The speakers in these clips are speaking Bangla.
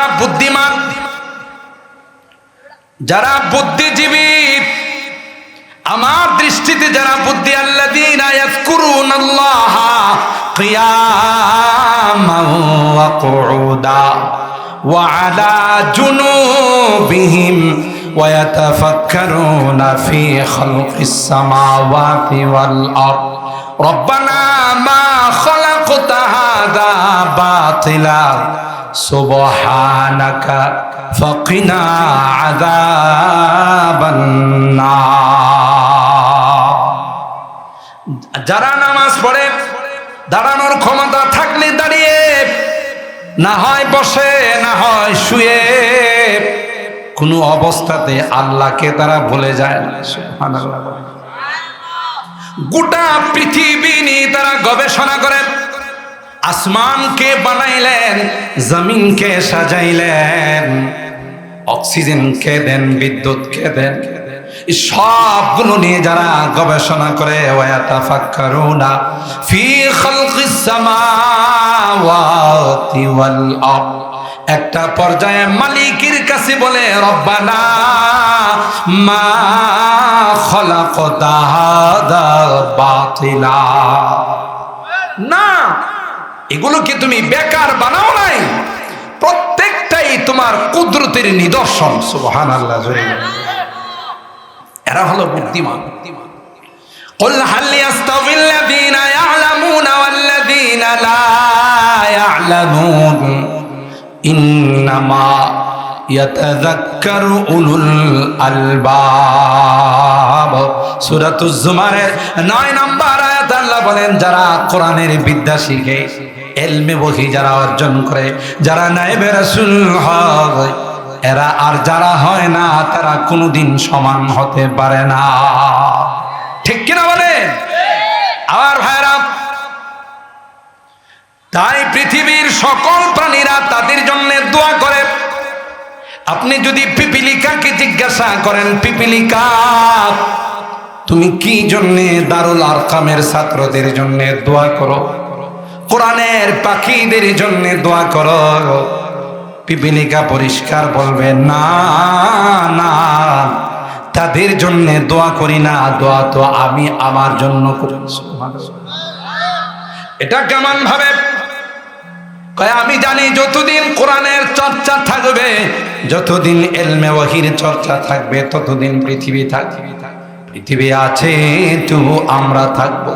যারা বুদ্ধিমান, যারা বুদ্ধিজীবী, আমার দৃষ্টিতে যারা বুদ্ধি, আল্লাযীনা ইয়াযকুরুনাল্লাহ কিয়ামান ওয়া কুউদা ওয়া আলা জুনুবিহিম ওয়া ইয়াতাফাক্কারুনা ফি খালকিস সামাওয়াতি ওয়াল আরদ। রব্বানা হাযা বাতিলা, সুবহানাকা ফাকিনা আযাবান নার যারা নামাজ পড়ে, দাঁড়ানোর ক্ষমতা থাকলে দাঁড়িয়ে, না হয় বসে, না হয় শুয়ে, কোনো অবস্থাতে আল্লাহকে তারা ভুলে যায় গোটা পৃথিবী নিয়ে তারা গবেষণা করেন আসমানকে বানাইলেন জমিনকে সাজাইলেন, অক্সিজেন কে দেন, বিদ্যুৎ কে দেন। সবগুলো নিয়ে যারা গবেষণা করে ওয়াতাফাক্কারুনা ফি খালকিস সামাওয়াতি ওয়াল আরদ। একটা পর্যায়ে মালিকের কাছে বলে, রব্বানা মা খলাকতা হাদা বাতিলা। না এগুলোকে তুমি বেকার বানাও নাই প্রত্যেকটাই তোমার কুদরতের নিদর্শন সুবহানাল্লাহ জোরে বলেন। এরা হলো বুদ্ধিমান قل هل يستوي الذين يعلمون والذين لا يعلمون إنما يتذكر أولو الألباب سورة الزمر নয় নম্বর আয়াত আল্লাহ বলেন যারা কোরআনের বিদ্যা শিখে এলমে বহি যারা অর্জন করে, যারা নাইবে রাসূল হয়, এরা আর যারা হয় না, তারা কোনোদিন সমান হতে পারে না। ঠিক কিনা বলেন? আমার ভাইরা তাই পৃথিবীর সকল প্রাণীরা তাদের জন্য দোয়া করে। আপনি যদি পিপিলিকাকে জিজ্ঞাসা করেন, পিপিলিকা, তুমি কি জন্যে দারুল আরকামের ছাত্রদের জন্য দোয়া করো? কোরআনের পাখিদের জন্য দোয়া করো। পিপিলিকা পরিষ্কার বলবে, না না, তাদের জন্য দোয়া করি না, দোয়া তো আমি আমার জন্য করি এটা কেমন ভাবে? আমি জানি যতদিন কোরআনের চর্চা থাকবে, যতদিন এলমে ওয়াহির চর্চা থাকবে, ততদিন পৃথিবী থাকবে। পৃথিবী আছে, তবু আমরা থাকব।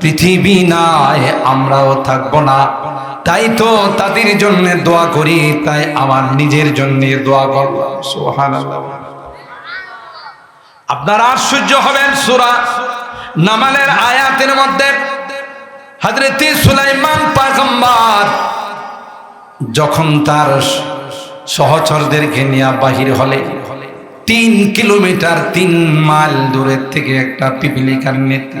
পৃথিবী নাই, আমরাও থাকব না। তাই তো তাদের জন্য দোয়া করি, তাই আমার নিজের জন্য দোয়া করব। সুবহানাল্লাহ। আপনারা আশ্চর্য হবেন, সূরা নামালের আয়াতের মধ্যে হযরত সুলাইমান পয়গম্বর যখন তার সহচরদেরকে নিয়ে বাহির হলে, তিন কিলোমিটার তিন মাইল দূরের থেকে একটা পিপিলিকার নেতা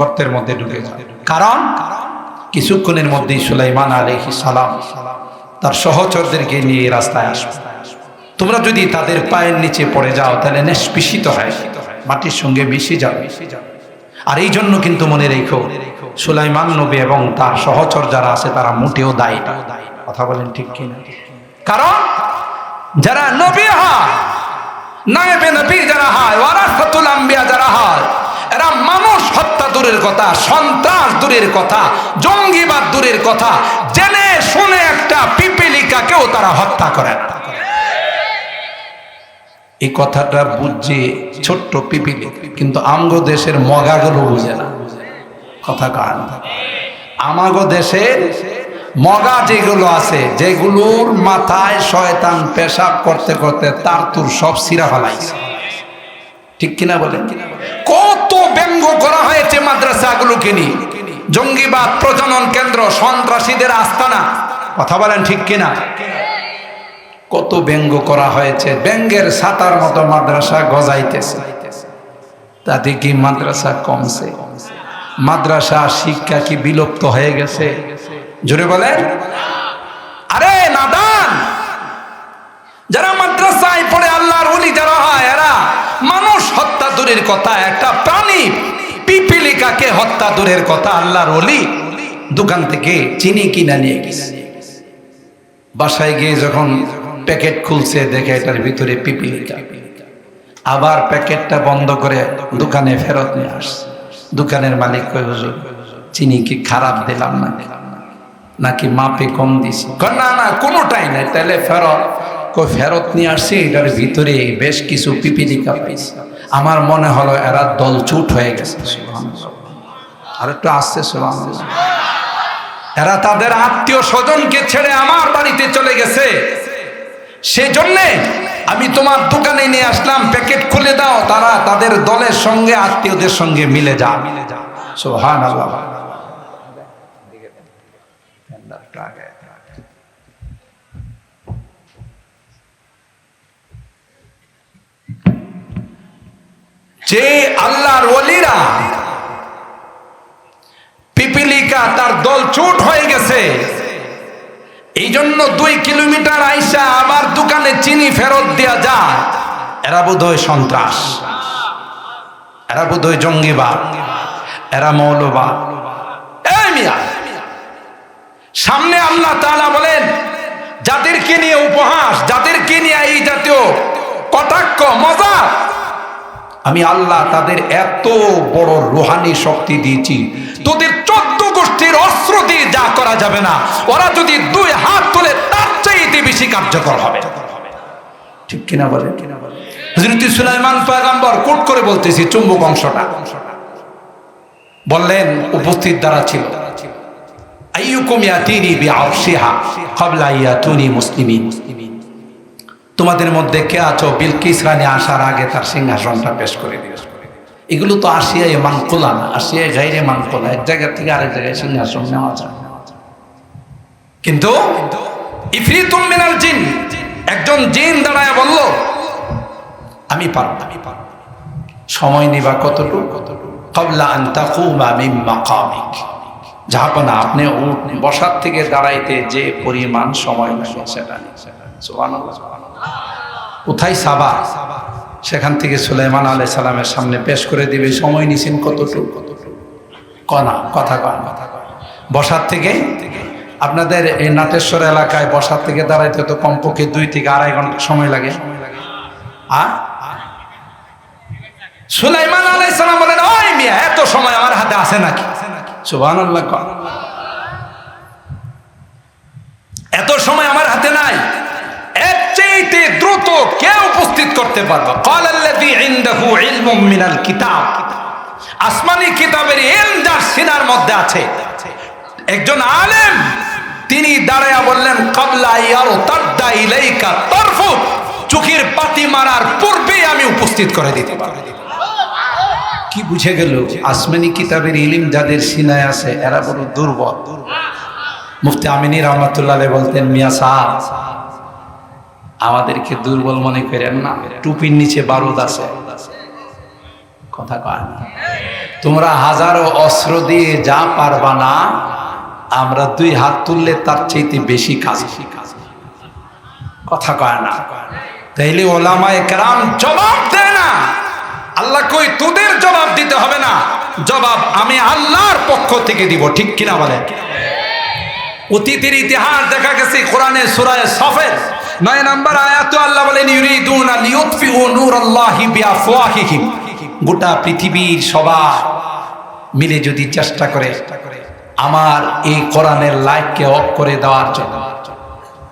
গর্তের মধ্যে ঢুকে যাও কারণ কিছুক্ষণের মধ্যেই সুলাইমান আলাইহিস সালাম তার সহচরদেরকে নিয়ে রাস্তায় আসবে। তোমরা যদি তাদের পায়ের নিচে পড়ে যাও, তাহলে নিষ্পিষিত হয়, মাটির সঙ্গে মিশে যাবে। আর এই জন্য কিন্তু মনে রেখো, সুলাইমান নবী এবং তার সহচর যারা আছে, তারা মোটেও দায়ী। কথা বলেন ঠিক কিনা? কারণ যারা নবী হয়, নায়েবে নবী যারা হয়, ওয়ারাসাতুল আম্বিয়া যারা হয় এরা মানুষ, হত্যা দূরের কথা, সন্ত্রাস দূরের কথা, জঙ্গিবাদ দূরের কথা, জেনে শুনে একটা পিপিলিকাকেও তারা হত্যা করে। এই কথাটা বুঝছে ছোট্ট পিপিলি, কিন্তু আমগো দেশের মগাগুলো বুঝে না। কথা কান। আমাগো দেশের মগা যেগুলো আছে, যেগুলোর মাথায় শয়তান পেশাব করতে করতে তার তুর সব সিরা ফেলাইছে। ঠিক কিনা বলেন? কত ব্যঙ্গ করা হয়েছে মাদ্রাসাগুলোকে নিয়ে? জঙ্গিবাদ প্রজনন কেন্দ্র, সন্ত্রাসীদের আস্তানা। কথা বলেন ঠিক কিনা? কত ব্যঙ্গ করা হয়েছে, ব্যঙ্গের সাতার মতো মাদ্রাসা গজাইতেছে। তাতে কি মাদ্রাসা কমছে? মাদ্রাসা শিক্ষা কি বিলুপ্ত হয়ে গেছে? জোরে বলে আরে নাদান যারা মাদ্রাসায় পড়ে আল্লাহর ওলি যারা হয় এরা মানুষ হত্যা দূরের কথা একটা প্রাণী পিপিলিকাকে হত্যা দূরের কথা আল্লাহর ওলি দোকান থেকে চিনি কিনা নিয়ে গেছে। বাসায় গিয়ে যখন প্যাকেট খুলছে দেখে এটার ভিতরে পিপিলিকা। আবার প্যাকেটটা বন্ধ করে দোকানে ফেরত নিয়ে আসছে। দোকানের মালিক কই হুজুর চিনি কি খারাপ দিলাম না নাকি মাপে কম দিছি? কয়, না না কোনোটাই নাই। তাহলে ফেরত। কই ফেরত নিয়ে আসছি এটার ভিতরে বেশ কিছু পিপিলিকা পাইছি আমার মনে হলো এরা দলচুট হয়ে গেছে। আর একটু আসছে। এরা তাদের আত্মীয় স্বজনকে ছেড়ে আমার বাড়িতে চলে গেছে সেজন্যে আমি তোমার দোকানে নিয়ে আসলাম, প্যাকেট খুলে দাও, তারা তাদের দলের সঙ্গে, আত্মীয়দের সঙ্গে মিলে যা সোহান আল্লাহ যে আল্লাহর ওলিরা পিপিলিকা তার দল চোট হয়ে গেছে এই জন্য দুই কিলোমিটার আইসা আবার দোকানে চিনি ফেরত দেওয়া যায়। এরা বোধ হয় সন্ত্রাস, এরা বোধ হয় জঙ্গিবাদ, এরা মৌলবাদ। সামনে আল্লাহ তালা বলেন যাদেরকে নিয়ে উপহাস যাদেরকে নিয়ে এই জাতীয় কটাক্ষ মজা আমি আল্লাহ তাদের এত বড় রোহানি শক্তি দিয়েছি। তোদের চোদ্দ গোষ্ঠীর অস্ত্র দিয়ে যা করা যাবে না, ওরা যদি দুই হাত তুলে তার চাইতে বেশি কার্যকর হবে। ঠিক কিনা বলে হযরত সুলাইমান পয়গম্বর কোট করে বলতেছি, চুম্বক অংশটা। বললেন, উপস্থিত দ্বারা ছিল। আইয়ুকুম ইয়াতিনি বিআরশিহা ক্বাবলা ইয়াতুনি মুসলিমিন। তোমাদের মধ্যে কে আছো? বিলকিস রানী আসার আগে তার সিংহাসনটা পেশ করে দিও এগুলো তো আসিয়ায় মানকোলা না আসিয়ায় গাইরে মানকোলা। এক জায়গা থেকে আরেক জায়গায় সিংহাসন নেওয়া যায়। কিন্তু ইফরিতুম মিনাল জিন, একজন জিন দাঁড়ায় বলল, আমি পারব আমি পারব সময় নিবা কতটুকু? কতটুকু কবলা আন তাকুমা মিন মাকামিক। জাহাপনা আপনি বসার থেকে দাঁড়াইতে যে পরিমাণ সময় সেটা সুবহানাল্লাহ কোথায় সাবা? সেখান থেকে সুলাইমান আলাই সালামের সামনে পেশ করে দিবে। সময় নিছেন কতটুকু? কতটুকু কনা, কথা কথা বসার থেকে? আপনাদের এই নাটেশ্বর এলাকায় বসার থেকে দাঁড়াইতে তো কমপক্ষে দুই থেকে আড়াই ঘণ্টা সময় লাগে। সুলাইমান আলাই সালাম বলেন, ওই মিয়া, এত সময় আমার হাতে আছে নাকি? সুবাহ সময় আমার হাতে নাই এর চাইতে দ্রুত কে উপস্থিত করতে পারবে। আসমানি কিতাবের যার সিনার মধ্যে আছে। একজন আলেম, তিনি দাঁড়ায়া বললেন, কাবলা চোখের পাতি মারার পূর্বেই আমি উপস্থিত করে দিতে কি বুঝে গেল, আসমানি কিতাবের ইলিম যাদের সিনায় আছে, এরা বড় দুর্বল। মুফতি আমিনী রহমতুল্লাহ বলতেন, মিয়া সাহ আমাদেরকে দুর্বল মনে করেন না। টুপির নিচে বারুদ আছে। কথা কয় না। তোমরা হাজারো অস্ত্র দিয়ে যা পারবা না, আমরা দুই হাত তুললে তার চাইতে বেশি কাজ। কথা কয় না। তাইলে ওলামায় কেরাম জবাব দেয় না। আল্লাহ কই, তোদের জবাব দিতে হবে না। জবাব আমি আল্লাহর পক্ষ থেকে দিব, ঠিক কিনা বলে অতীতের ইতিহাস দেখা গেছে কোরআনে সূরায়ে সফের। নয় নম্বর আয়াত আল্লাহ বলেন, ইউরিদুন ইউরিদুনা লিইউতফিউ নূরাল্লাহি বিআফওয়াহিহিম। গোটা পৃথিবীর সবার মিলে যদি চেষ্টা করে, আমার এই কোরআনের লাইটকে অফ করে দেওয়ার জন্য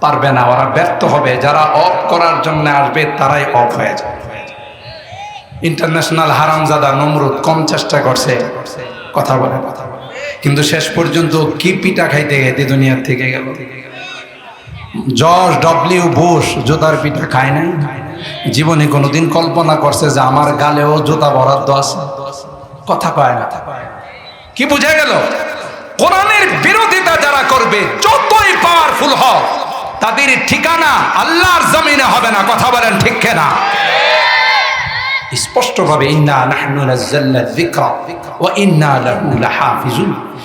পারবে না। ওরা ব্যর্থ হবে। যারা অফ করার জন্য আসবে, তারাই অফ হয়ে যাবে। ইন্টারন্যাশনাল হারামজাদা নমরুদ কম চেষ্টা করছে, কথা বলে কথা বলে কিন্তু শেষ পর্যন্ত কি পিটা খাইতে খাইতে দুনিয়ার থেকে গেল? জর্জ ডব্লিউ বুশ জুতার পিঠা খায় নাই জীবনে কোনোদিন কল্পনা করছে যে আমার গালেও জুতা বরাদ্দ আছে। কথা কয় না। কি বুঝে গেল? কোরআনের বিরোধিতা যারা করবে, যতই পাওয়ারফুল হোক, তাদের ঠিকানা আল্লাহর জমিনে হবে না। কথা বলেন ঠিক না স্পষ্টভাবে, ইন্না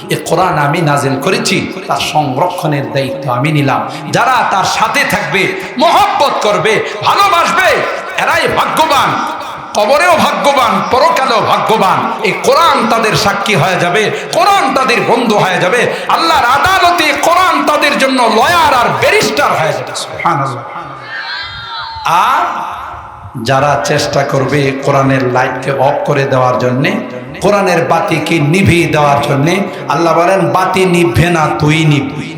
এ কোরআন আমি নাজিল করেছি, তার সংরক্ষণের দায়িত্ব আমি নিলাম। যারা তার সাথে থাকবে, মহব্বত করবে, ভালোবাসবে, এরাই ভাগ্যবান। কবরেও ভাগ্যবান, পরকালেও ভাগ্যবান। এই কোরআন তাদের সাক্ষী হয়ে যাবে, কোরআন তাদের বন্ধু হয়ে যাবে। আল্লাহর আদালতে কোরআন তাদের জন্য লয়ার আর ব্যারিস্টার হয়ে যাবে আর যারা চেষ্টা করবে কোরআনের লাইটকে অফ করে দেওয়ার জন্য, কোরআনের বাতিকে নিভিয়ে দেওয়ার জন্য, আল্লাহ বলেন, বাতি নিভবে না, তুই নিভবি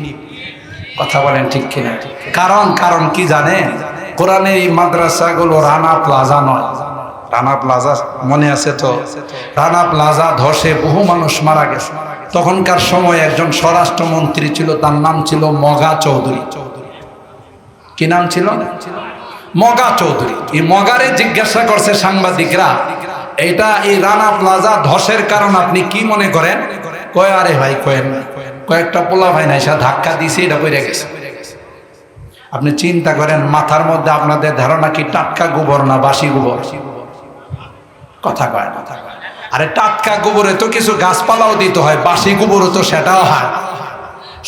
কথা বলেন ঠিক কিনা? কারণ কারণ কি জানে? কোরআনের এই মাদ্রাসাগুলো রানা প্লাজা নয়। রানা প্লাজা মনে আছে তো? রানা প্লাজা ধসে বহু মানুষ মারা গেছে। তখনকার সময় একজন স্বরাষ্ট্রমন্ত্রী ছিল, তার নাম ছিল মগা চৌধুরী চৌধুরী। কি নাম ছিল? মগা চৌধুরী। এই মগারে জিজ্ঞাসা করছে সাংবাদিকরা এটা এই রানা প্লাজা ধসের কারণ আপনি কি মনে করেন? কয়, আরে ভাই, কয়েন কয়েকটা পোলা ভাই না ধাক্কা দিছে এটা কইরে গেছে। আপনি চিন্তা করেন, মাথার মধ্যে আপনাদের ধারণা কি টাটকা গোবর না বাসি গোবর? কথা কয় না। আরে টাটকা গোবরে তো কিছু গাছপালাও দিতে হয়, বাসি গোবরও তো সেটাও হয়।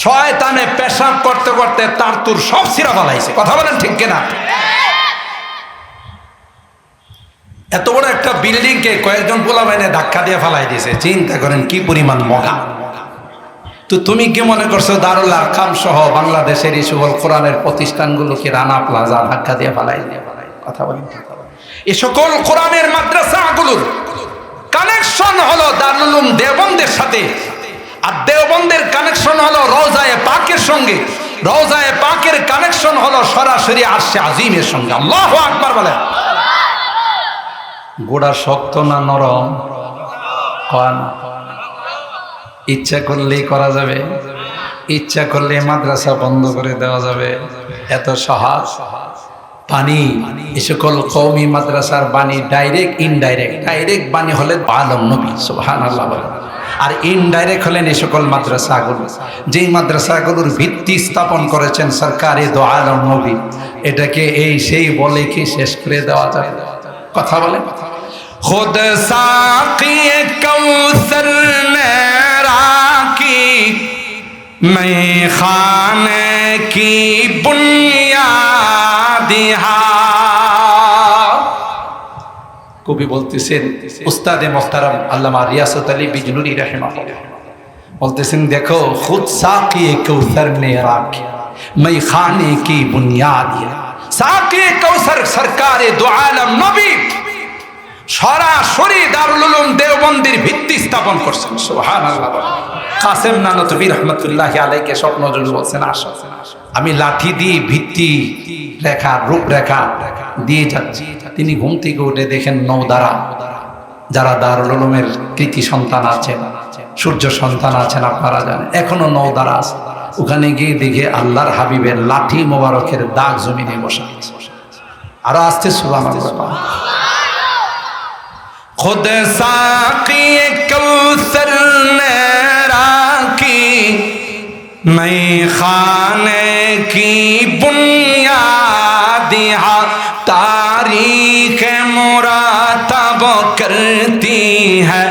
শয়তানে পেশাব করতে করতে তার তুর সব সিরা কথা বলেন ঠিক কিনা? এত বড় একটা বিল্ডিং কে কয়েকজন পোলা বাইনে ধাক্কা দিয়ে ফালাই দিয়েছে। চিন্তা করেন কি পরিমাণ মগা। তো তুমি কি মনে করছ দারুল আরকাম সহ বাংলাদেশের এই সকল কোরআনের প্রতিষ্ঠানগুলোকে রানা প্লাজা ধাক্কা দিয়ে ফালাই দিয়ে কথা বলেন। এ সকল কোরআনের মাদ্রাসাগুলোর কানেকশন হলো দারুল উলুম দেওবন্দের সাথে। আর দেওবন্দের কানেকশন হলো রওজায়ে পাকের সঙ্গে। রওজায়ে পাকের কানেকশন হলো সরাসরি আরশে আজিমের সঙ্গে। আল্লাহ আকবার বলেন। গোড়া শক্ত না নরম? ইচ্ছা করলেই করা যাবে। ইচ্ছা করলে মাদ্রাসা বন্ধ করে দেওয়া যাবে। এত সহজ। পানি, এ সকল কৌমি মাদ্রাসার বাণী ডাইরেক্ট ইনডাইরেক্ট ডাইরেক্ট বাণী হলে আলম নবী বলেন। আর ইনডাইরেক্ট হলেন এই সকল মাদ্রাসাগুলো। যেই মাদ্রাসাগুলোর ভিত্তি স্থাপন করেছেন সরকারি দো আলম নবী। এটাকে এই সেই বলে কি শেষ করে দেওয়া যাবে? কথা বলে خود ساقی کو خان کی بنیاد ہاں۔ کو بھی بولتے سن استاد محترم علامہ ریاست علی بھی جروری رہنا بولتے سن دیکھو، خود ساقی کو سر کی میں خانے کی بنیاد یا ہاں۔ ساقی کو سر سرکار دو সরাসরি দারুল উলুম দেওবন্দির ভিত্তি স্থাপন করছেন সুবহানাল্লাহ। কাসেম নানতবী রহমতুল্লাহ আলাইকে স্বপ্ন বলছেন, আসো। আমি লাঠি দিয়ে ভিত্তি রেখা, রূপরেখা দিয়ে যাচ্ছি। তিনি ঘুম থেকে উঠে দেখেন নৌদারা, যারা দারুল কৃতি সন্তান আছেন সূর্য সন্তান আছেন, আপনারা জানেন, এখনও নৌদারা আছে। ওখানে গিয়ে দেখে আল্লাহর হাবিবের লাঠি মোবারকের দাগ জমিনে বসা আছে। আরও আসতে সুলাম خود ساقی کوثر نیرا کی نئی خانے کی بنیاد تاریخ مراتب کرتی ہے،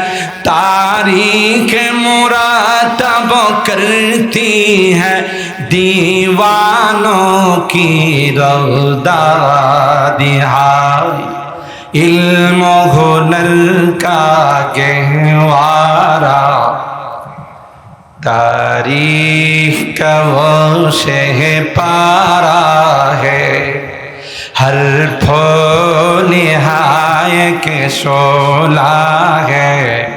تاریخ مراتب کرتی ہے۔ دیوانوں کی رودہ دہائی علم و ہنر کا گہوارا تاریخ کا وہ شہ پارا ہے۔ ہر پھول ہائے کے شولا ہے۔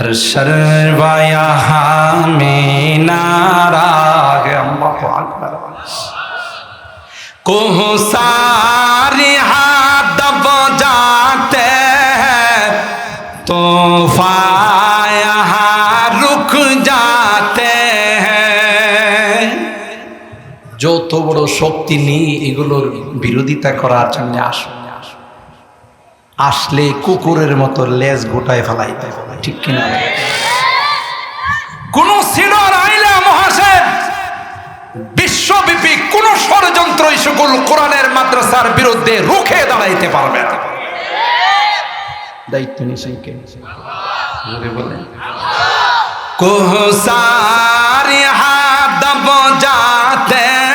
ہر سروا یہاں میں نارا ہے۔ کو کوہ سارے যত বড় শক্তি নিয়ে এগুলোর বিরোধিতা করার জন্য আসো আসলে কুকুরের মতো লেজ গোটায় ফেলাইতে ঠিক কিনা? কোন সিডর আইলা মহাসেন বিশ্বব্যাপী কোন ষড়যন্ত্র সকল কোরআনের মাদ্রাসার বিরুদ্ধে রুখে দাঁড়াইতে পারবে না। দায়িত্ব নিছেন কে? বলেন। কোহসারি হাত যাতে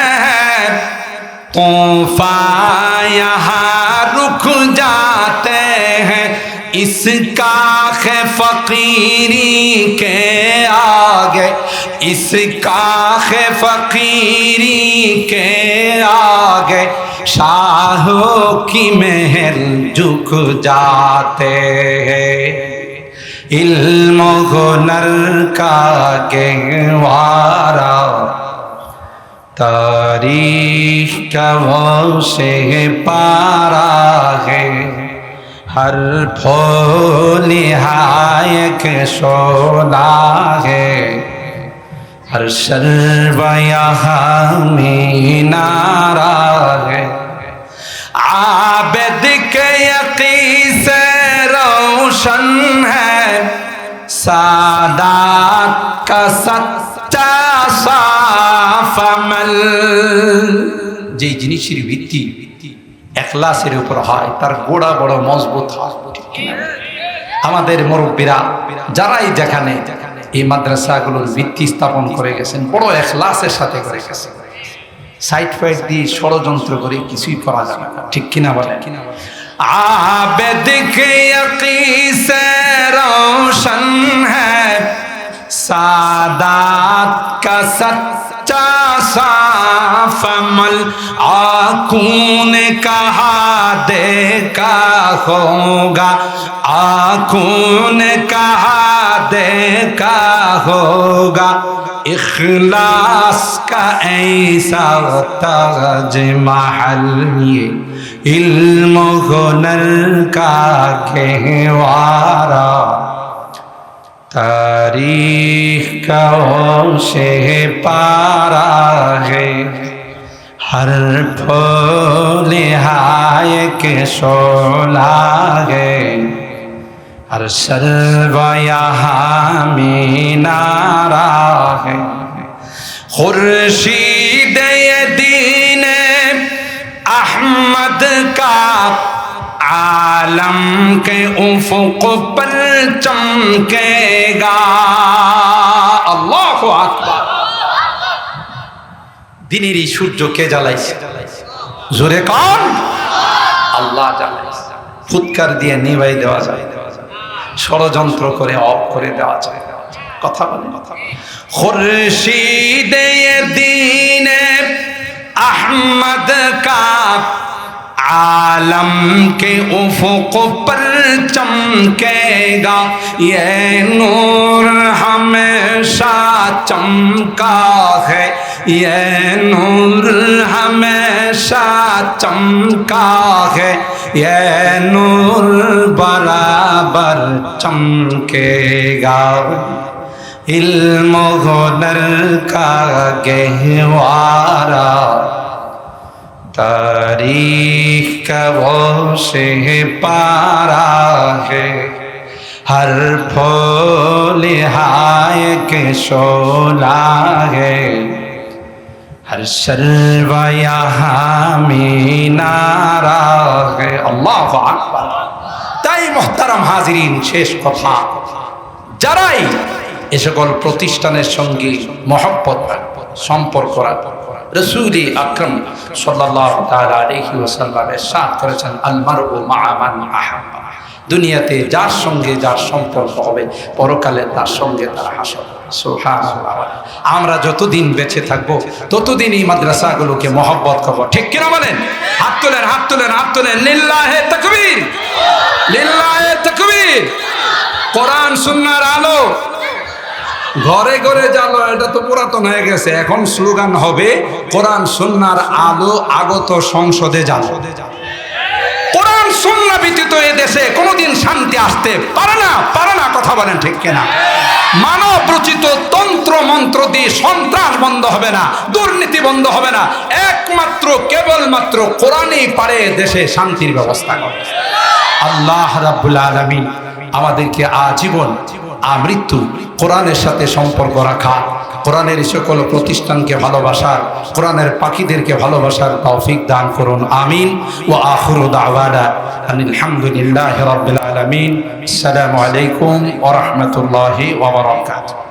طوفان یہاں رک جاتے ہیں۔ اس کا ہے فقیری کے آگے۔ اس کا ہے فقیری کے آگے۔ شاہوں کی مہر جھک جاتے ہیں۔ علم و ہنر کا گہوارہ۔ تاریخ کا سے پارا ہے۔ ہر پھول کے سونا ہے۔ ہر سرو یہاں نارا ہے۔ عابد کے یقین سے روشن ہے۔ سادات کا ست ফামাল। যে জিনিসের ভিত্তি একলাসের উপর হয়, তার গোড়া বড় মজবুত হয়। আমাদের মুরব্বীরা, যারাই যেখানে এই মাদ্রাসাগুলোর ভিত্তি স্থাপন করে গেছেন, বড় একলাসের সাথে করে গেছেন সাইড ফাইড দিয়ে ষড়যন্ত্র করে কিছুই করা যাবে না, ঠিক কিনা বলে কিনা বলে সাদাত فمل آنکھوں نے کہا، دیکھا ہوگا۔ آنکھوں نے کہا، دیکھا ہوگا۔ اخلاص کا ایسا تاج محل، یہ علم و ہنر کا گہوارہ۔ تاریخ کا سے پارا ہے۔ ہر پھول ہائے کے سولا ہے۔ ہر سر یہاں مینارا ہے۔ خورشید دین احمد کا عالم کے افق پر আল্লাহ দিনের এই সূর্য কে জ্বালাইছে? জোরে কন। আল্লাহ ফুৎকার দিয়ে নিভাই দেওয়া যায়। ষড়যন্ত্র করে অফ করে দেওয়া যায়। কথা বলে কথা খুরশিদে দিনে আহমদ কা عالم کے افق پر چمکے گا یہ نور ہمیشہ چمکا ہے یہ نور ہمیشہ چمکا ہے یہ نور برابر چمکے گا علم و ہنر کا گہوارہ तारीख का वो से पारा है हर फूल हाय के शोला है हर सर्व यहाँ में नारा है अल्लाह আকবার তাই মোহতারাম হাজিরিন শেষ কথা যারাই এ সকল প্রতিষ্ঠানের সঙ্গে মহব্বত সম্পর্ক রসুলি আকরম সাল্লাহ আলহি ওসাল্লামের সাথ করেছেন আলমার ও আহাম্মা দুনিয়াতে যার সঙ্গে যার সম্পর্ক হবে, পরকালে তার সঙ্গে তার হাসল আমরা যতদিন বেঁচে থাকব ততদিন এই মাদ্রাসাগুলোকে মহব্বত করব। ঠিক কিনা বলেন? হাত তোলেন হাত তোলেন হাত তোলেন। লিল্লাহে তকবীর। লিল্লাহে তকবীর। কোরআন, সুন্নার আলো। ঘরে ঘরে জালো এটা তো পুরাতন হয়ে গেছে। এখন স্লোগান হবে, কোরআন সুন্নার আলো আগত সংসদে জালো কোরআন সুন্না ব্যতীত এ দেশে কোনোদিন শান্তি আসতে পারে না পারে না, কথা বলেন ঠিক কিনা। মানব রচিত তন্ত্র মন্ত্র দিয়ে সন্ত্রাস বন্ধ হবে না, দুর্নীতি বন্ধ হবে না। একমাত্র, কেবলমাত্র কোরআনই পারে দেশে শান্তির ব্যবস্থা করে আল্লাহ রাব্বুল আলামিন আমাদেরকে আজীবন আমৃত্যু কোরআনের সাথে সম্পর্ক রাখা, কোরআনের সকল প্রতিষ্ঠানকে ভালোবাসার, কোরআনের পাখিদেরকে ভালোবাসার তৌফিক দান করুন। আমিন। ও আখরু আলামিন। আসসালামু আলাইকুম ওরহমতুল্লাহ বারাকাতুহু।